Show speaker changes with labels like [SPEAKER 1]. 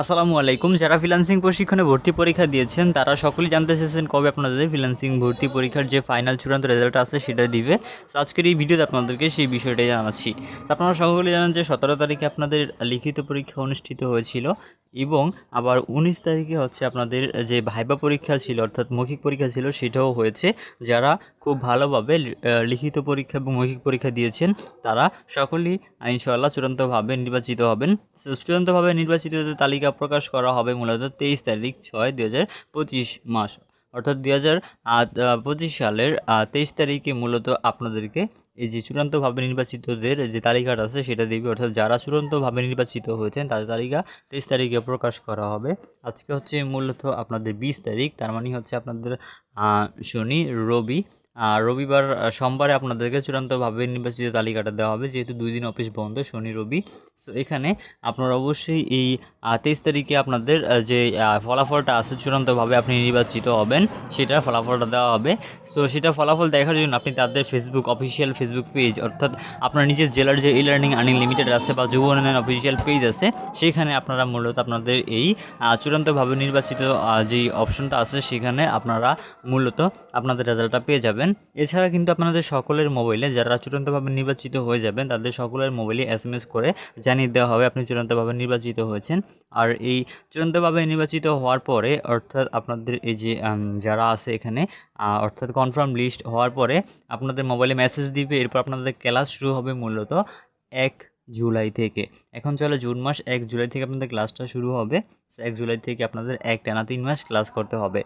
[SPEAKER 1] আসসালামু আলাইকুম। যারা ফ্রিলান্সিং প্রশিক্ষণে ভর্তি পরীক্ষা দিয়েছেন, তারা সকলেই জানতে চেয়েছেন কবে আপনাদের ফ্রিলান্সিং ভর্তি পরীক্ষার যে ফাইনাল চূড়ান্ত রেজাল্ট আছে সেটা দিবে। তো আজকের এই ভিডিওতে আপনাদেরকে সেই বিষয়টাই জানাচ্ছি। আপনারা সকলেই জানেন যে সতেরো তারিখে আপনাদের লিখিত পরীক্ষা অনুষ্ঠিত হয়েছিল। এবং আবার উনিশ তারিখে হচ্ছে আপনাদের যে ভাইবা পরীক্ষা ছিল, অর্থাৎ মৌখিক পরীক্ষা ছিল, সেটাও হয়েছে। যারা খুব ভালোভাবে লিখিত পরীক্ষা এবং মৌখিক পরীক্ষা দিয়েছেন, তারা সকলেই ইনশাআল্লাহ চূড়ান্তভাবে নির্বাচিত হবেন। চূড়ান্তভাবে নির্বাচিতদের তালিকা প্রকাশ করা হবে মূলত তেইশ তারিখ, ছয় দু মাস। অর্থাৎ দু হাজার পঁচিশ সালের তেইশ তারিখে মূলত আপনাদেরকে এই যে চূড়ান্তভাবে নির্বাচিতদের যে তালিকাটা আছে সেটা দেবে অর্থাৎ যারা চূড়ান্তভাবে নির্বাচিত হয়েছেন তাদের তালিকা তেইশ তারিখে প্রকাশ করা হবে। আজকে হচ্ছে মূলত আপনাদের বিশ তারিখ, তার মানে হচ্ছে আপনাদের শনি, রবি আর রবিবার সোমবারে আপনাদেরকে চূড়ান্তভাবে নির্বাচিত তালিকাটা দেওয়া হবে, যেহেতু দুই দিন অফিস বন্ধ, শনি, রবি। সো এখানে আপনারা অবশ্যই এই তেইশ তারিখে আপনাদের যে ফলাফলটা আছে চূড়ান্তভাবে আপনি নির্বাচিত হবেন সেটার ফলাফলটা দেওয়া হবে। সো সেটা ফলাফল দেখার জন্য আপনি তাদের ফেসবুক অফিসিয়াল ফেসবুক পেজ অর্থাৎ আপনার নিজের জেলার যে ই লার্নিং আর্নিং লিমিটেড আছে বা যুব উন্নয়ন অফিসিয়াল পেজ আছে, সেখানে আপনারা মূলত আপনাদের এই চূড়ান্তভাবে নির্বাচিত যেই অপশনটা আছে, সেখানে আপনারা মূলত আপনাদের রেজাল্টটা পেয়ে যাবেন। এছাড়া কিন্তু আপনাদের সকলের মোবাইলে যারা চূড়ান্তভাবে নির্বাচিত হয়ে যাবেন, তাদের সকলের মোবাইলে এস করে জানিয়ে দেওয়া হবে আপনি চূড়ান্তভাবে নির্বাচিত হয়েছেন। আর এই চূড়ান্তভাবে নির্বাচিত হওয়ার পরে, অর্থাৎ আপনাদের এই যে যারা আছে এখানে অর্থাৎ কনফার্ম লিস্ট হওয়ার পরে আপনাদের মোবাইলে মেসেজ দিবে। এরপর আপনাদের ক্লাস শুরু হবে মূলত এক জুলাই থেকে। এখন চলে জুন মাস। এক জুলাই থেকে আপনাদের ক্লাসটা শুরু হবে। এক জুলাই থেকে আপনাদের এক টানা তিন মাস ক্লাস করতে হবে।